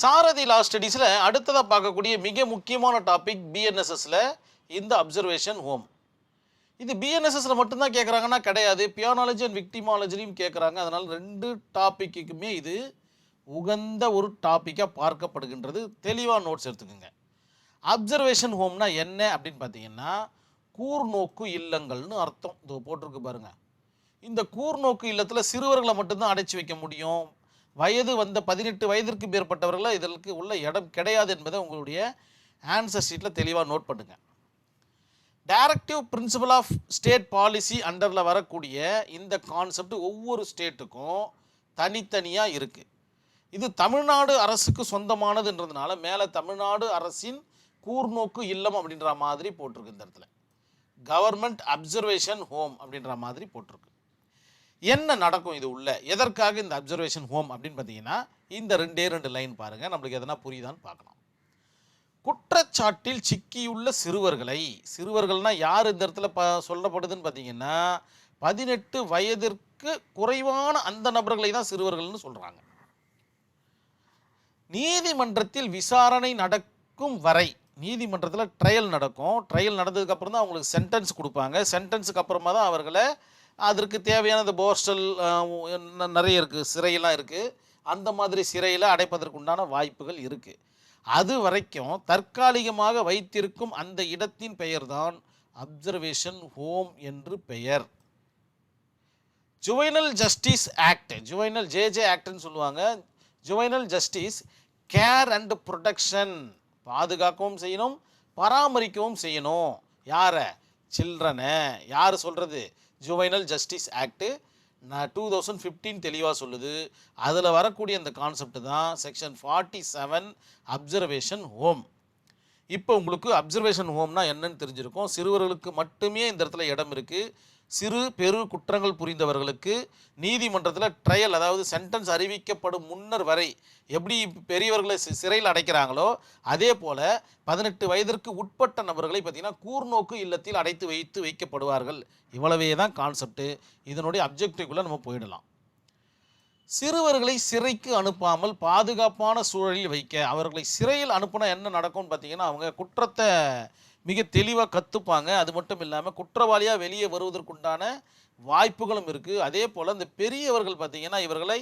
சாரதி லா ஸ்டடீஸில் அடுத்ததாக பார்க்கக்கூடிய மிக முக்கியமான டாபிக் பிஎன்எஸ்எஸில் இந்த அப்சர்வேஷன் ஹோம் இது பிஎன்எஸ்எஸில் மட்டும்தான் கேட்குறாங்கன்னா கிடையாது. பியானாலஜி அண்ட் விக்டிமாலஜிலையும் கேட்குறாங்க அதனால் ரெண்டு டாப்பிக்குமே இது உகந்த ஒரு டாப்பிக்காக பார்க்கப்படுகின்றது. தெளிவாக நோட்ஸ் எடுத்துக்கோங்க. அப்சர்வேஷன் ஹோம்னா என்ன அப்படின்னு பார்த்தீங்கன்னா கூர்நோக்கு இல்லங்கள்னு அர்த்தம். இது போட்டிருக்கு பாருங்கள் இந்த கூர்நோக்கு இல்லத்தில் சிறுவர்களை மட்டும்தான் அடைச்சி வைக்க முடியும். வயது வந்த பதினெட்டு வயதிற்கு மேற்பட்டவர்களை இதற்கு உள்ள இடம் கிடையாது என்பதை உங்களுடைய ஆன்சர் ஷீட்டில் தெளிவாக நோட் பண்ணுங்கள் directive principle of state policy அண்டரில் வரக்கூடிய இந்த கான்செப்ட் ஒவ்வொரு ஸ்டேட்டுக்கும் தனித்தனியாக இருக்குது இது தமிழ்நாடு அரசுக்கு சொந்தமானதுன்றதுனால மேலே தமிழ்நாடு அரசின் கூர்நோக்கு இல்லம் அப்படின்ற மாதிரி போட்டிருக்கு இந்த இடத்துல. கவர்மெண்ட் அப்சர்வேஷன் ஹோம் அப்படின்ற மாதிரி போட்டிருக்கு. என்ன நடக்கும் இது உள்ள? எதற்காக இந்த அப்சர்வேஷன் ஹோம் அப்படின்னு பார்த்தீங்கன்னா இந்த ரெண்டே ரெண்டு லைன் பாருங்கள் நம்மளுக்கு எதனா புரியுதான்னு பார்க்கலாம். குற்றச்சாட்டில் சிக்கியுள்ள சிறுவர்களை சிறுவர்கள்னா யார் இந்த இடத்துல ப சொல்லப்படுதுன்னு பார்த்தீங்கன்னா பதினெட்டு வயதிற்கு குறைவான அந்த நபர்களை தான் சிறுவர்கள்னு சொல்கிறாங்க நீதிமன்றத்தில் விசாரணை நடக்கும் வரை நீதிமன்றத்தில் ட்ரையல் நடக்கும். ட்ரையல் நடந்ததுக்கப்புறம் தான் அவங்களுக்கு சென்டென்ஸ் கொடுப்பாங்க. சென்டென்ஸுக்கு அப்புறமா தான் அவர்களை அதற்கு தேவையான இந்த போஸ்டல் நிறைய இருக்குது சிறையெல்லாம் இருக்குது அந்த மாதிரி சிறையில் அடைப்பதற்குண்டான வாய்ப்புகள் இருக்குது அது வரைக்கும் தற்காலிகமாக வைத்திருக்கும் அந்த இடத்தின் பெயர்தான் அப்சர்வேஷன் ஹோம் என்று பெயர். Juvenile justice act juvenile J J ஆக்ட்னு சொல்லுவாங்க. Juvenile justice care and protection பாதுகாக்கவும் செய்யணும் பராமரிக்கவும் செய்யணும். யாரை? சில்ட்ரனை யார் சொல்கிறது ஜுவைனல் ஜஸ்டிஸ் ஆக்ட்டு நான் டூ தௌசண்ட் ஃபிஃப்டீன் தெளிவாக சொல்லுது. அதில் வரக்கூடிய அந்த கான்செப்ட் தான் section forty seven observation home இப்போ உங்களுக்கு அப்சர்வேஷன் ஹோம்னா என்னன்னு தெரிஞ்சிருக்கும். சிறுவர்களுக்கு மட்டுமே இந்த இடத்துல இடம் இருக்குது சிறு பெரு குற்றங்கள் புரிந்தவர்களுக்கு நீதிமன்றத்தில் ட்ரையல் அதாவது சென்டென்ஸ் அறிவிக்கப்படும் முன்னர் வரை எப்படி பெரியவர்களை சிறையில் அடைக்கிறாங்களோ அதே போல் பதினெட்டு வயதிற்கு உட்பட்ட நபர்களை பார்த்திங்கன்னா கூர்நோக்கு இல்லத்தில் அடைத்து வைத்து வைக்கப்படுவார்கள். இவ்வளவே தான் கான்செப்ட்டு இதனுடைய அப்ஜெக்டிவ்குள்ளே நம்ம போயிடலாம். சிறுவர்களை சிறைக்கு அனுப்பாமல் பாதுகாப்பான சூழலில் வைக்க அவர்களை சிறையில் அனுப்பினா என்ன நடக்கும்னு பார்த்திங்கன்னா அவங்க குற்றத்தை மிக தெளிவாக கற்றுப்பாங்க அது மட்டும் இல்லாமல் குற்றவாளியாக வெளியே வருவதற்குண்டான வாய்ப்புகளும் இருக்குது அதே போல் இந்த பெரியவர்கள் பார்த்திங்கன்னா இவர்களை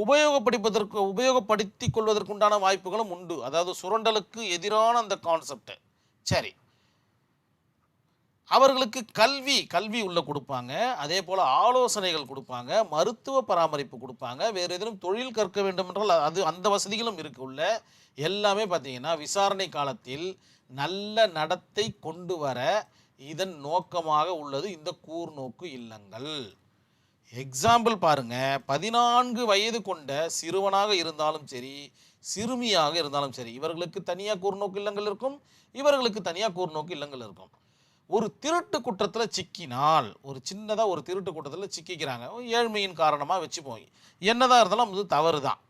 உபயோகப்படுப்பதற்கு உபயோகப்படுத்தி கொள்வதற்குண்டான வாய்ப்புகளும் உண்டு. அதாவது சுரண்டலுக்கு எதிரான அந்த கான்செப்ட் சரி. அவர்களுக்கு கல்வி கல்வி உள்ள கொடுப்பாங்க. அதே போல் ஆலோசனைகள் கொடுப்பாங்க. மருத்துவ பராமரிப்பு கொடுப்பாங்க. வேறு எதிலும் தொழில் கற்க வேண்டும் என்றால் அது அந்த வசதிகளும் இருக்கு உள்ள. எல்லாமே பார்த்தீங்கன்னா விசாரணை காலத்தில் நல்ல நடத்தை கொண்டு வர இதன் நோக்கமாக உள்ளது. இந்த கூர்நோக்கு இல்லங்கள். எக்ஸாம்பிள் பாருங்க. பதினான்கு வயது கொண்ட சிறுவனாக இருந்தாலும் சரி சிறுமியாக இருந்தாலும் சரி இவர்களுக்கு தனியாக கூர்நோக்கு இல்லங்கள் இருக்கும். இவர்களுக்கு தனியாக கூர்நோக்கு இல்லங்கள் இருக்கும். ஒரு திருட்டு குற்றத்தில் சிக்கினால் ஒரு சின்னதாக ஒரு திருட்டு குற்றத்தில் சிக்கிக்கிறாங்க. ஏழ்மையின் காரணமாக வச்சுப்போம். என்னதான் இருந்தாலும் அது தவறு தான்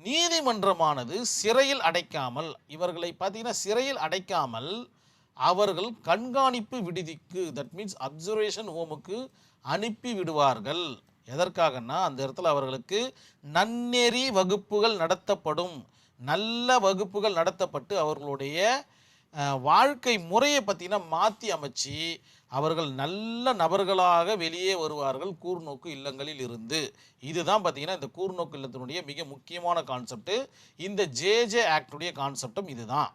நீதிமன்றமானது சிறையில் அடைக்காமல் இவர்களை பார்த்தீங்கன்னா சிறையில் அடைக்காமல் அவர்கள் கண்காணிப்பு விடுதிக்கு தட் மீன்ஸ் அப்சர்வேஷன் ஹோமுக்கு அனுப்பி விடுவார்கள். எதற்காகன்னா அந்த இடத்துல அவர்களுக்கு நன்னெறி வகுப்புகள் நடத்தப்படும். நல்ல வகுப்புகள் நடத்தப்பட்டு அவர்களுடைய வாழ்க்கை முறையை பார்த்தீங்கன்னா மாற்றி அமைச்சு அவர்கள் நல்ல நபர்களாக வெளியே வருவார்கள் கூர்நோக்கு இல்லங்களில் இருந்து. இதுதான் பார்த்தீங்கன்னா இந்த கூர்நோக்கு இல்லத்தினுடைய மிக முக்கியமான கான்செப்ட் இந்த ஜேஜே ஆக்டுடைய கான்செப்டும் இதுதான்.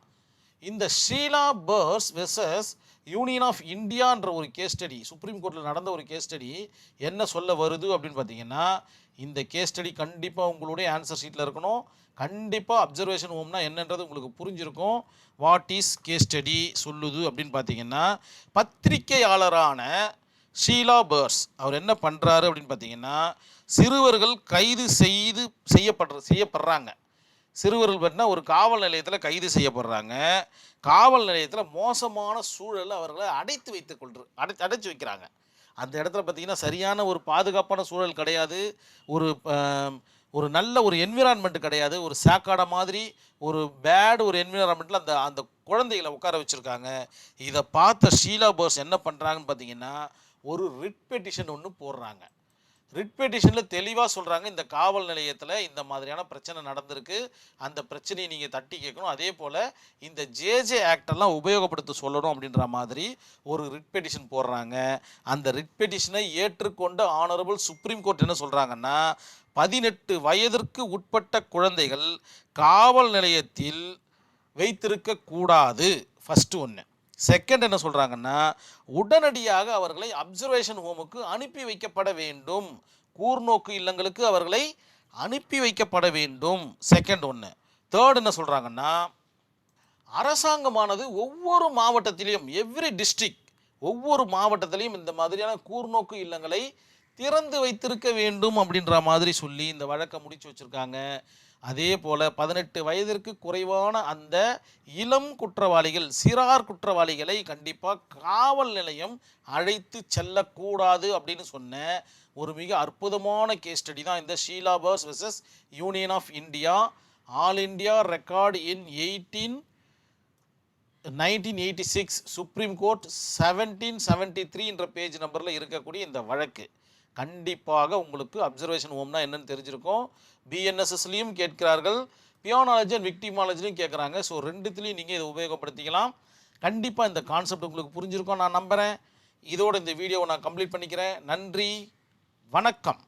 இந்த Sheela Barse versus union of இந்தியான்ற ஒரு கேஸ் ஸ்டடி சுப்ரீம் கோர்ட்டில் நடந்த ஒரு கேஸ் ஸ்டடி என்ன சொல்ல வருது அப்படின்னு பார்த்தீங்கன்னா இந்த கேஸ் ஸ்டடி கண்டிப்பாக உங்களுடைய ஆன்சர் ஷீட்டில் இருக்கணும். கண்டிப்பாக அப்சர்வேஷன் ஹோம்னா என்னன்றது உங்களுக்கு புரிஞ்சிருக்கும். வாட் இஸ் கேஸ் ஸ்டடி சொல்லுது அப்படின்னு பார்த்தீங்கன்னா பத்திரிக்கையாளரான ஷீலா பர்ஸ் அவர் என்ன பண்ணுறாரு அப்படின்னு பார்த்தீங்கன்னா சிறுவர்கள் கைது செய்து செய்யப்படுற செய்யப்படுறாங்க. சிறுவர்கள் பார்த்தீங்கன்னா ஒரு காவல் நிலையத்தில் கைது செய்யப்படுறாங்க. காவல் நிலையத்தில் மோசமான சூழலில் அவர்களை அடைத்து வைத்துக் கொள்று அடை அடைச்சி வைக்கிறாங்க. அந்த இடத்துல பார்த்தீங்கன்னா சரியான ஒரு பாதுகாப்பான சூழல் கிடையாது. ஒரு ஒரு நல்ல ஒரு என்விரான்மெண்ட் கிடையாது. ஒரு சாக்காடை மாதிரி ஒரு பேடு ஒரு என்விரான்மெண்ட்டில் அந்த அந்த குழந்தைகளை உட்கார வச்சுருக்காங்க. இதை பார்த்த ஷீலா போஸ் என்ன பண்ணுறாங்கன்னு பார்த்தீங்கன்னா ஒரு ரிட் பெட்டிஷன் ஒன்று போடுறாங்க. ரிட் பெட்டிஷனில் தெளிவாக சொல்கிறாங்க இந்த காவல் நிலையத்தில் இந்த மாதிரியான பிரச்சனை நடந்திருக்கு அந்த பிரச்சனையை நீங்கள் தட்டி கேட்கணும். அதே போல் இந்த ஜேஜே ஆக்டெல்லாம் உபயோகப்படுத்த சொல்லணும் அப்படின்ற மாதிரி ஒரு ரிட் பெட்டிஷன் போடுறாங்க. அந்த ரிட் பெட்டிஷனை ஏற்றுக்கொண்ட ஆனரபிள் சுப்ரீம் கோர்ட் என்ன சொல்கிறாங்கன்னா பதினெட்டு வயதிற்கு உட்பட்ட குழந்தைகள் காவல் நிலையத்தில் வைத்திருக்க கூடாது ஃபஸ்ட்டு ஒன்று செகண்ட் என்ன சொல்கிறாங்கன்னா உடனடியாக அவர்களை அப்சர்வேஷன் ஹோமுக்கு அனுப்பி வைக்கப்பட வேண்டும். கூர்நோக்கு இல்லங்களுக்கு அவர்களை அனுப்பி வைக்கப்பட வேண்டும். செகண்ட் ஒன்று தேர்ட் என்ன சொல்கிறாங்கன்னா அரசாங்கமானது ஒவ்வொரு மாவட்டத்திலையும் எவ்ரி டிஸ்ட்ரிக்ட் ஒவ்வொரு மாவட்டத்திலையும் இந்த மாதிரியான கூர்நோக்கு இல்லங்களை திறந்து வைத்திருக்க வேண்டும் அப்படின்ற மாதிரி சொல்லி இந்த வழக்கை முடிச்சு வச்சுருக்காங்க. அதே போல் பதினெட்டு வயதிற்கு குறைவான அந்த இளம் குற்றவாளிகள் சிறார் குற்றவாளிகளை கண்டிப்பாக காவல் நிலையம் அழைத்து செல்லக்கூடாது அப்படின்னு சொன்ன ஒரு மிக அற்புதமான கேஸ் ஸ்டடி தான் இந்த Sheela Barse versus union of India all India record in eighteen nineteen eighty six supreme court seventeen seventy த்ரீன்ற page நம்பரில் இருக்கக்கூடிய இந்த வழக்கு. கண்டிப்பாக உங்களுக்கு அப்சர்வேஷன் ஹோம்னா என்னன்னு தெரிஞ்சிருக்கும். பிஎன்எஸ்எஸ்லையும் கேட்கிறார்கள். பியோனாலஜி அண்ட் விக்டிமாலஜிலையும் கேட்குறாங்க. ஸோ ரெண்டுத்துலேயும் நீங்கள் இதை உபயோகப்படுத்திக்கலாம். கண்டிப்பாக இந்த கான்செப்ட் உங்களுக்கு புரிஞ்சிருக்கும் நான் நம்புகிறேன் இதோட இந்த வீடியோவை நான் கம்ப்ளீட் பண்ணிக்கிறேன். நன்றி. வணக்கம்.